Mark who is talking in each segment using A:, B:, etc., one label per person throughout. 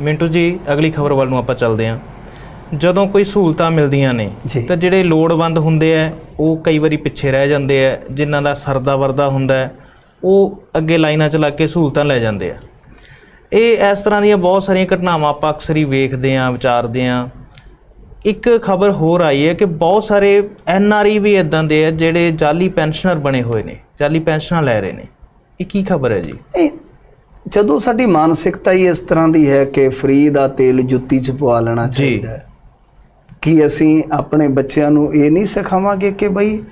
A: ਮਿੰਟੂ ਜੀ ਅਗਲੀ ਖਬਰ ਵੱਲ ਨੂੰ ਆਪਾਂ ਚੱਲਦੇ ਹਾਂ। ਜਦੋਂ ਕੋਈ ਸਹੂਲਤਾਂ ਮਿਲਦੀਆਂ ਨੇ
B: ਜੀ।
A: ਤਾਂ ਜਿਹੜੇ ਲੋੜਵੰਦ ਹੁੰਦੇ ਆ ਉਹ ਕਈ ਵਾਰੀ ਪਿੱਛੇ ਰਹਿ ਜਾਂਦੇ ਆ ਜਿਨ੍ਹਾਂ ਦਾ ਸਰਦਾ ਵਰਦਾ ਹੁੰਦਾ ਹੈ, ਉਹ ਅੱਗੇ ਲਾਈਨਾਂ 'ਚ ਲੱਗ ਕੇ ਸਹੂਲਤਾਂ ਲੈ ਜਾਂਦੇ ਆ। ਇਹ ਇਸ ਤਰ੍ਹਾਂ ਦੀਆਂ ਬਹੁਤ ਸਾਰੀਆਂ ਘਟਨਾਵਾਂ ਆਪਾਂ ਅਕਸਰ ਹੀ ਵੇਖਦੇ ਆਂ ਵਿਚਾਰਦੇ ਆਂ ਇੱਕ ਖਬਰ ਹੋਰ ਆਈ ਹੈ ਕਿ ਬਹੁਤ ਸਾਰੇ ਐਨ ਆਰ ਆਈ ਵੀ ਇਦਾਂ ਦੇ ਆ ਜਿਹੜੇ ਜਾਲੀ ਪੈਨਸ਼ਨਰ ਬਣੇ ਹੋਏ ਨੇ ਜਾਲੀ ਪੈਨਸ਼ਨਾਂ ਲੈ ਰਹੇ ਨੇ। ਇਹ ਕੀ ਖਬਰ ਹੈ ਜੀ?
B: ਇਹ ਜਦੋਂ ਸਾਡੀ ਮਾਨਸਿਕਤਾ ਹੀ ਇਸ ਤਰ੍ਹਾਂ ਦੀ ਹੈ ਕਿ ਫਰੀ ਦਾ ਤੇਲ ਜੁੱਤੀ 'ਚ ਪਵਾ ਲੈਣਾ। ਚਾਹੀਦਾ ਹੈ ਕੀ ਅਸੀਂ ਆਪਣੇ ਬੱਚਿਆਂ ਨੂੰ ਇਹ ਨਹੀਂ ਸਿਖਾਵਾਂਗੇ ਕਿ ਬਈ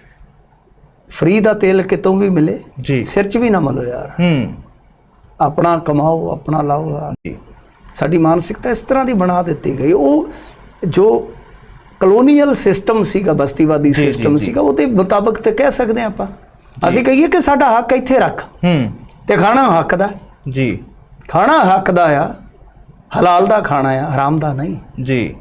B: ਫਰੀ ਦਾ ਤੇਲ ਕਿਤੋਂ ਵੀ ਮਿਲੇ?
A: ਜੀ।
B: ਸਿਰ 'ਚ ਵੀ ਨਾ ਮਲੋ ਯਾਰ।
A: ਹੂੰ।
B: ਆਪਣਾ ਕਮਾਓ ਆਪਣਾ ਲਾਓ। ਯਾਰ
A: ਜੀ।
B: ਸਾਡੀ ਮਾਨਸਿਕਤਾ ਇਸ ਤਰ੍ਹਾਂ ਦੀ ਬਣਾ ਦਿੱਤੀ ਗਈ। ਉਹ ਜੋ ਕਲੋਨੀਅਲ ਸਿਸਟਮ ਸੀਗਾ ਬਸਤੀਵਾਦੀ ਸਿਸਟਮ। ਸੀਗਾ ਉਹਦੇ ਮੁਤਾਬਕ ਤੇ ਕਹਿ ਸਕਦੇ ਆਪਾਂ। ਅਸੀਂ ਕਹੀਏ ਕਿ ਸਾਡਾ ਹੱਕ ਇੱਥੇ ਰੱਖ
A: ਹੂੰ।
B: ਤੇ ਖਾਣਾ ਹੱਕ ਦਾ।
A: ਜੀ।
B: ਖਾਣਾ ਹੱਕ ਦਾ ਆ ਹਲਾਲ ਦਾ ਖਾਣਾ ਆ ਹਰਾਮ ਦਾ ਨਹੀਂ।
A: ਜੀ।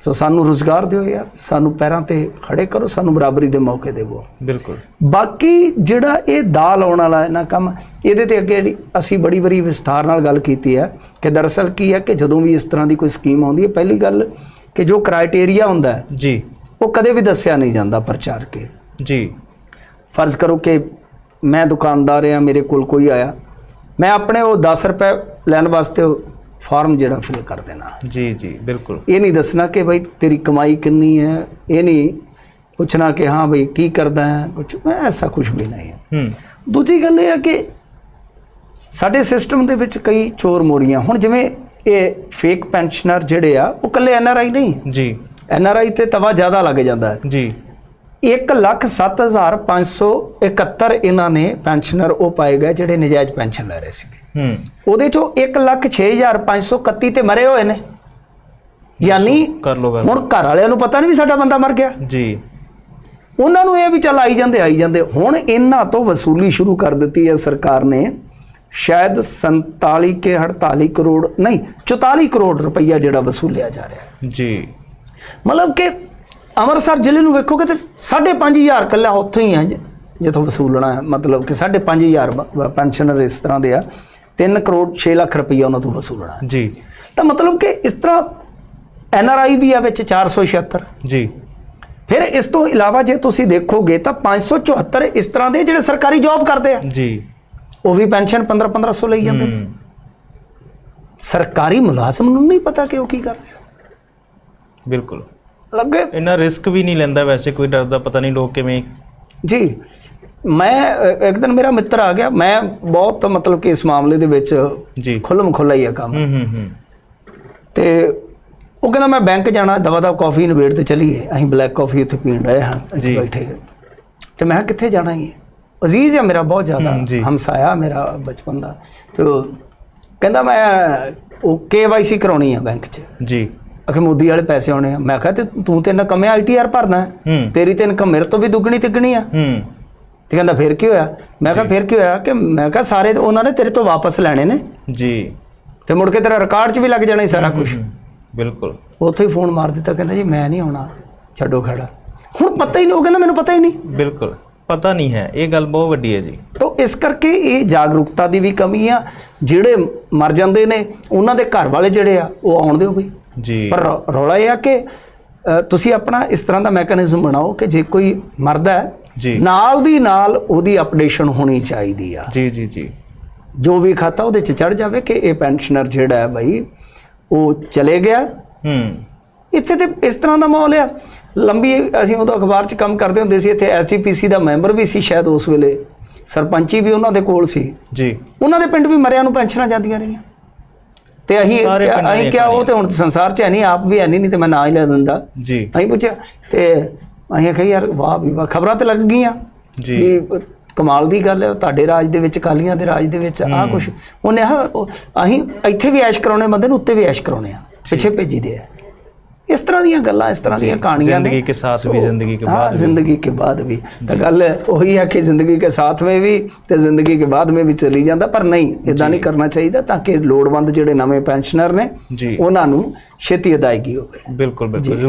B: ਸੋ ਸਾਨੂੰ ਰੁਜ਼ਗਾਰ ਦਿਓ ਯਾਰ ਸਾਨੂੰ ਪੈਰਾਂ ਤੇ ਖੜੇ ਕਰੋ ਸਾਨੂੰ ਬਰਾਬਰੀ ਦੇ ਮੌਕੇ ਦੇਵੋ।
A: ਬਿਲਕੁਲ।
B: ਬਾਕੀ ਜਿਹੜਾ ਇਹ ਦਾਲ ਆਉਣ ਵਾਲਾ ਇਹਨਾਂ ਕੰਮ ਇਹਦੇ ਤੇ ਅੱਗੇ ਅਸੀਂ ਬੜੀ ਬੜੀ ਵਿਸਥਾਰ ਨਾਲ ਗੱਲ ਕੀਤੀ ਹੈ ਕਿ ਦਰਅਸਲ ਕੀ ਹੈ ਕਿ ਜਦੋਂ ਵੀ ਇਸ ਤਰ੍ਹਾਂ ਦੀ ਕੋਈ ਸਕੀਮ ਆਉਂਦੀ ਹੈ ਪਹਿਲੀ ਗੱਲ ਕਿ ਜੋ ਕ੍ਰਾਈਟੇਰੀਆ ਹੁੰਦਾ ਹੈ
A: ਜੀ।
B: ਉਹ ਕਦੇ ਵੀ ਦੱਸਿਆ ਨਹੀਂ ਜਾਂਦਾ ਪ੍ਰਚਾਰ ਕੇ।
A: ਜੀ।
B: ਫਰਜ਼ ਕਰੋ ਕਿ ਮੈਂ ਦੁਕਾਨਦਾਰ ਆ ਮੇਰੇ ਕੋਲ ਕੋਈ ਆਇਆ ਮੈਂ ਆਪਣੇ ਉਹ 10 ਰੁਪਏ ਲੈਣ ਵਾਸਤੇ ਉਹ ਫਾਰਮ ਜਿਹੜਾ ਫਿਲ ਕਰ ਦੇਣਾ।
A: ਜੀ ਜੀ ਬਿਲਕੁਲ।
B: ਇਹ ਨਹੀਂ ਦੱਸਣਾ ਕਿ ਭਾਈ ਤੇਰੀ ਕਮਾਈ ਕਿੰਨੀ ਹੈ ਇਹ ਨਹੀਂ ਪੁੱਛਣਾ ਕਿ ਹਾਂ ਭਾਈ ਕੀ ਕਰਦਾ ਹੈ ਕੁਝ ਐਸਾ ਕੁਝ ਵੀ ਨਹੀਂ ਹੈ।
A: ਹੂੰ।
B: ਦੂਜੀ ਗੱਲ ਇਹ ਹੈ ਕਿ ਸਾਡੇ ਸਿਸਟਮ ਦੇ ਵਿੱਚ ਕਈ ਚੋਰ ਮੋਰੀਆਂ ਹੁਣ ਜਿਵੇਂ ਇਹ ਫੇਕ ਪੈਨਸ਼ਨਰ ਜਿਹੜੇ ਆ ਉਹ ਕੱਲੇ ਐਨ ਆਰ ਆਈ ਨਹੀਂ।
A: ਜੀ।
B: ਐਨ ਆਰ ਆਈ ਤੇ ਤਵਾ ਜ਼ਿਆਦਾ ਲੱਗ ਜਾਂਦਾ ਹੈ।
A: ਜੀ।
B: 107571 ਇਹਨਾਂ ਨੇ ਪੈਨਸ਼ਨਰ ਉਹ ਪਾਏ ਗਏ ਜਿਹੜੇ ਨਜਾਇਜ਼ ਪੈਨਸ਼ਨ ਲੈ ਰਹੇ ਸੀਗੇ।
A: ਹੂੰ।
B: ਉਹਦੇ ਚੋਂ 106531 ਤੇ ਮਰੇ ਹੋਏ ਨੇ। ਯਾਨੀ
A: ਕਰ ਲੋ ਗੱਲ।
B: ਹੁਣ ਘਰ ਵਾਲਿਆਂ ਨੂੰ ਪਤਾ ਨਹੀਂ ਵੀ ਸਾਡਾ ਬੰਦਾ ਮਰ ਗਿਆ।
A: ਜੀ।
B: ਉਹਨਾਂ ਨੂੰ ਇਹ ਵੀ ਚੱਲ ਆਈ ਜਾਂਦੇ ਆਈ ਜਾਂਦੇ। ਹੁਣ ਇਹਨਾਂ ਤੋਂ ਵਸੂਲੀ ਸ਼ੁਰੂ ਕਰ ਦਿੱਤੀ ਹੈ ਸਰਕਾਰ ਨੇ। ਸ਼ਾਇਦ 47 ਕੇ 48 ਕਰੋੜ ਨਹੀਂ 44 ਕਰੋੜ ਰੁਪਈਆ ਜਿਹੜਾ ਵਸੂਲਿਆ ਜਾ ਰਿਹਾ।
A: ਜੀ।
B: ਮਤਲਬ ਕਿ ਅੰਮ੍ਰਿਤਸਰ ਜ਼ਿਲ੍ਹੇ ਨੂੰ ਵੇਖੋਗੇ ਤੇ 5500 ਕੱਲਾ ਉੱਥੋਂ ਹੀ ਹੈ ਜਿੱਥੋਂ ਵਸੂਲਣਾ ਹੈ। ਮਤਲਬ ਕਿ 5500 ਪੈਨਸ਼ਨਰ ਇਸ ਤਰ੍ਹਾਂ ਦੇ ਆ। 3 ਕਰੋੜ 6 ਲੱਖ ਰੁਪਈਆ ਉਹਨਾਂ ਤੋਂ ਵਸੂਲਣਾ ਹੈ।
A: ਜੀ।
B: ਤਾਂ ਮਤਲਬ ਕਿ ਇਸ ਤਰ੍ਹਾਂ ਐਨ ਆਰ ਆਈ ਵੀ ਆ ਵਿੱਚ 476
A: ਜੀ।
B: ਫਿਰ ਇਸ ਤੋਂ ਇਲਾਵਾ ਜੇ ਤੁਸੀਂ ਦੇਖੋਗੇ ਤਾਂ 574 ਇਸ ਤਰ੍ਹਾਂ ਦੇ ਜਿਹੜੇ ਸਰਕਾਰੀ ਜੌਬ ਕਰਦੇ ਆ।
A: ਜੀ।
B: ਉਹ ਵੀ ਪੈਨਸ਼ਨ 15 1500 ਲਈ ਜਾਂਦੇ ਨੇ। ਸਰਕਾਰੀ ਮੁਲਾਜ਼ਮ ਨੂੰ ਨਹੀਂ ਪਤਾ ਕਿ ਉਹ ਕੀ ਕਰ ਰਿਹਾ
A: ਬਿਲਕੁਲ।
B: ਲੱਗੇ।
A: ਇੰਨਾ ਰਿਸਕ ਵੀ ਨਹੀਂ ਲੈਂਦਾ ਵੈਸੇ ਕੋਈ ਡਰਦਾ ਪਤਾ ਨਹੀਂ ਲੋਕ ਕਿਵੇਂ।
B: ਜੀ ਮੈਂ ਅ, ਇੱਕ ਦਿਨ ਮੇਰਾ ਮਿੱਤਰ ਆ ਗਿਆ। ਮੈਂ ਬਹੁਤ ਮਤਲਬ ਕਿ ਇਸ ਮਾਮਲੇ ਦੇ ਵਿੱਚ
A: ਜੀ।
B: ਖੁੱਲਮ ਖੁੱਲਾ ਹੀ ਆ ਕੰਮ।
A: ਹੂੰ ਹੂੰ ਹੂੰ।
B: ਤੇ ਉਹ ਕਹਿੰਦਾ ਮੈਂ ਬੈਂਕ ਜਾਣਾ ਦਵਾ ਦਵਾ ਕਾਫੀ ਨਵੇੜ ਤੇ ਚਲੀਏ। ਅਸੀਂ ਬਲੈਕ ਕਾਫੀ ਉੱਥੇ ਪੀਣ ਡਏ ਹਾਂ ਇੱਥੇ
A: ਜੀ।
B: ਬੈਠੇ ਤੇ ਮੈਂ ਕਿਹਾ ਕਿੱਥੇ ਜਾਣਾ ਹੈ ਅਜ਼ੀਜ਼ ਹੈ ਮੇਰਾ ਬਹੁਤ ਜ਼ਿਆਦਾ। ਹਮਸਾਇਆ ਮੇਰਾ ਬਚਪਨ ਦਾ। ਤੇ ਉਹ ਕਹਿੰਦਾ ਮੈਂ ਉਹ ਕੇਵਾਈਸੀ ਕਰਾਉਣੀ ਆ ਬੈਂਕ 'ਚ।
A: ਜੀ।
B: ਅਖੇ ਮੋਦੀ ਵਾਲੇ ਪੈਸੇ ਆਉਣੇ ਆ। ਮੈਂ ਕਿਹਾ ਤੇ ਤੂੰ ਤੇ ਨਾ ਕਮਿਆ ਆਈਟੀਆਰ ਭਰਨਾ ਤੇਰੀ ਤੇ ਇਨਕਮ ਮੇਰੇ ਤੋਂ ਵੀ ਦੁੱਗਣੀ ਤਿੱਗਣੀ ਆ। ਤੇ ਕਹਿੰਦਾ ਫਿਰ ਕੀ ਹੋਇਆ? ਮੈਂ ਕਿਹਾ ਫਿਰ ਕੀ ਹੋਇਆ ਕਿ ਮੈਂ ਕਿਹਾ ਸਾਰੇ ਉਹਨਾਂ ਨੇ ਤੇਰੇ ਤੋਂ ਵਾਪਸ ਲੈਣੇ ਨੇ।
A: ਜੀ।
B: ਤੇ ਮੁੜ ਕੇ ਤੇਰਾ ਰਿਕਾਰਡ 'ਚ ਵੀ ਲੱਗ ਜਾਣਾ ਸਾਰਾ ਕੁਝ
A: ਬਿਲਕੁਲ।
B: ਉੱਥੇ ਹੀ ਫੋਨ ਮਾਰ ਦਿੱਤਾ ਕਹਿੰਦਾ ਜੀ ਮੈਂ ਨਹੀਂ ਆਉਣਾ। ਛੱਡੋ ਖੜਾ। ਹੁਣ ਪਤਾ ਹੀ ਨਹੀਂ ਉਹ ਕਹਿੰਦਾ ਮੈਨੂੰ ਪਤਾ ਹੀ ਨਹੀਂ।
A: ਬਿਲਕੁਲ। ਪਤਾ ਨਹੀਂ ਹੈ। ਇਹ ਗੱਲ ਬਹੁਤ ਵੱਡੀ ਹੈ ਜੀ।
B: ਤਾਂ ਇਸ ਕਰਕੇ ਇਹ ਜਾਗਰੂਕਤਾ ਦੀ ਵੀ ਕਮੀ ਆ ਜਿਹੜੇ ਮਰ ਜਾਂਦੇ ਨੇ ਉਹਨਾਂ ਦੇ ਘਰ ਵਾਲੇ ਜਿਹੜੇ ਆ ਉਹ ਆਉਣ ਦਿਓ ਬਈ।
A: ਜੀ।
B: ਪਰ ਰੌਲਾ ਇਹ ਆ ਕਿ ਤੁਸੀਂ ਆਪਣਾ ਇਸ ਤਰ੍ਹਾਂ ਦਾ ਮੈਕੈਨਿਜ਼ਮ ਬਣਾਓ ਕਿ ਜੇ ਕੋਈ ਮਰਦਾ ਹੈ
A: ਜੀ।
B: ਨਾਲ ਦੀ ਨਾਲ ਉਹਦੀ ਅਪਡੇਸ਼ਨ ਹੋਣੀ ਚਾਹੀਦੀ ਆ।
A: ਜੀ ਜੀ ਜੀ।
B: ਜੋ ਵੀ ਖਾਤਾ ਉਹਦੇ ਚ ਚੜ ਜਾਵੇ ਕਿ ਇਹ ਪੈਨਸ਼ਨਰ ਜਿਹੜਾ ਹੈ ਭਾਈ ਉਹ ਚਲੇ ਗਿਆ।
A: ਹੂੰ।
B: ਇੱਥੇ ਤੇ ਇਸ ਤਰ੍ਹਾਂ ਦਾ ਮਾਹੌਲ ਆ। ਲੰਬੀ ਅਸੀਂ ਉਦੋਂ ਅਖਬਾਰ 'ਚ ਕੰਮ ਕਰਦੇ ਹੁੰਦੇ ਸੀ ਇੱਥੇ ਐਸਜੀਪੀਸੀ ਦਾ ਮੈਂਬਰ ਵੀ ਸੀ ਸ਼ਾਇਦ ਉਸ ਵੇਲੇ। ਸਰਪੰਚੀ ਵੀ ਉਹਨਾਂ ਦੇ ਕੋਲ ਸੀ।
A: ਜੀ।
B: ਉਹਨਾਂ ਦੇ ਪਿੰਡ ਵੀ ਮਰਿਆਂ ਨੂੰ ਪੈਨਸ਼ਨਾਂ ਜਾਂਦੀਆਂ ਰਹੀਆਂ। ਤੇ ਅਸੀਂ
A: ਸਾਰੇ
B: ਕਿਹਾ- ਉਹ ਤੇ ਹੁਣ ਸੰਸਾਰ 'ਚ ਹੈ ਨਹੀਂ ਆਪ ਵੀ ਹੈ ਨਹੀਂ ਨਹੀਂ ਤੇ ਮੈਂ ਨਾ ਹੀ ਲੈ ਦਿੰਦਾ।
A: ਜੀ।
B: ਅਸੀਂ ਪੁੱਛਿਆ ਤੇ ਅਸੀਂ ਕਿਹਾ ਯਾਰ ਵਾਹ ਵੀ ਵਾਹ ਖਬਰਾਂ ਤੇ ਲੱਗ ਗਈਆਂ
A: ਜੀ।
B: ਵੀ ਕਮਾਲ ਦੀ ਗੱਲ ਹੈ ਤੁਹਾਡੇ ਰਾਜ ਦੇ ਵਿੱਚ ਕਾਲੀਆਂ ਦੇ ਰਾਜ ਦੇ ਵਿੱਚ ਆਹ ਕੁਝ ਉਹਨੇ ਆ ਅਸੀਂ ਇੱਥੇ ਵੀ ਐਸ਼ ਕਰਾਉਣੇ ਬੰਦੇ ਨੂੰ ਉੱਤੇ ਵੀ ਐਸ਼ ਕਰਾਉਣੇ ਆ ਪਿੱਛੇ ਭੇਜੀਦੇ ਆ। ਇਸ ਤਰ੍ਹਾਂ ਦੀਆਂ ਗੱਲਾਂ ਇਸ ਤਰ੍ਹਾਂ ਦੀਆਂ ਕਹਾਣੀਆਂ
A: ਜ਼ਿੰਦਗੀ ਕੇ ਸਾਥ ਵੀ, ਜ਼ਿੰਦਗੀ ਕੇ ਬਾਅਦ ਵੀ।
B: ਜ਼ਿੰਦਗੀ ਕੇ ਬਾਅਦ ਵੀ। ਤਾਂ ਗੱਲ ਉਹੀ ਹੈ ਕਿ ਜ਼ਿੰਦਗੀ ਕੇ ਸਾਥ ਵਿੱਚ ਵੀ ਤੇ ਜ਼ਿੰਦਗੀ ਕੇ ਬਾਅਦ ਵਿੱਚ ਵੀ ਚਲੀ ਜਾਂਦਾ ਪਰ ਨਹੀਂ ਇਦਾਂ ਨਹੀਂ ਕਰਨਾ ਚਾਹੀਦਾ ਤਾਂ ਕਿ ਲੋੜਵੰਦ ਜਿਹੜੇ ਨਵੇਂ ਪੈਨਸ਼ਨਰ ਨੇ ਉਹਨਾਂ ਨੂੰ ਛੇਤੀ ਅਦਾਇਗੀ ਹੋਵੇ।
A: ਬਿਲਕੁਲ ਬਿਲਕੁਲ।